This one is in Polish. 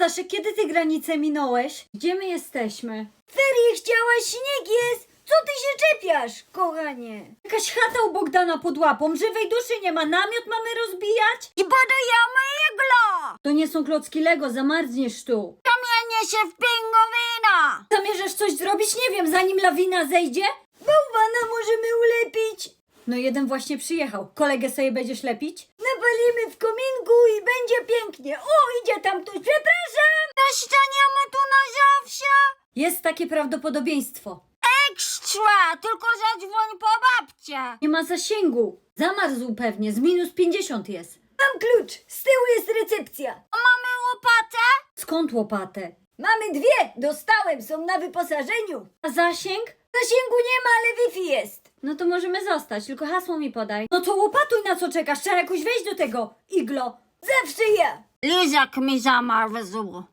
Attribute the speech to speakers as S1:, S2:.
S1: Staszek, kiedy ty granicę minąłeś? Gdzie my jesteśmy? Ferie chciałaś, śnieg jest! Co ty się czepiasz, kochanie? Jakaś chata u Bogdana pod łapą, żywej duszy nie ma, namiot mamy rozbijać?
S2: I budujemy iglo!
S1: To nie są klocki Lego, zamarzniesz tu.
S2: Zamienię się w pingowina!
S1: Zamierzasz coś zrobić? Nie wiem, zanim lawina zejdzie? Bałwana możemy ulepić. No jeden właśnie przyjechał. Kolegę sobie będziesz lepić? Napalimy w kominku i będzie pięknie. O, idzie tam ktoś, przepraszam! Jest takie prawdopodobieństwo.
S2: Ekstra! Tylko zadzwoń po babcię!
S1: Nie ma zasięgu. Zamarzł pewnie, z minus 50 jest. Mam klucz, z tyłu jest recepcja.
S2: Mamy łopatę?
S1: Skąd łopatę?
S3: Mamy dwie, dostałem, są na wyposażeniu.
S1: A zasięg?
S3: Zasięgu nie ma, ale Wi-Fi jest.
S1: No to możemy zostać, tylko hasło mi podaj. No to łopatuj na co czekasz, trzeba jakoś wejść do tego iglo.
S3: Zawsze ja.
S2: Lizak mi zamarzł.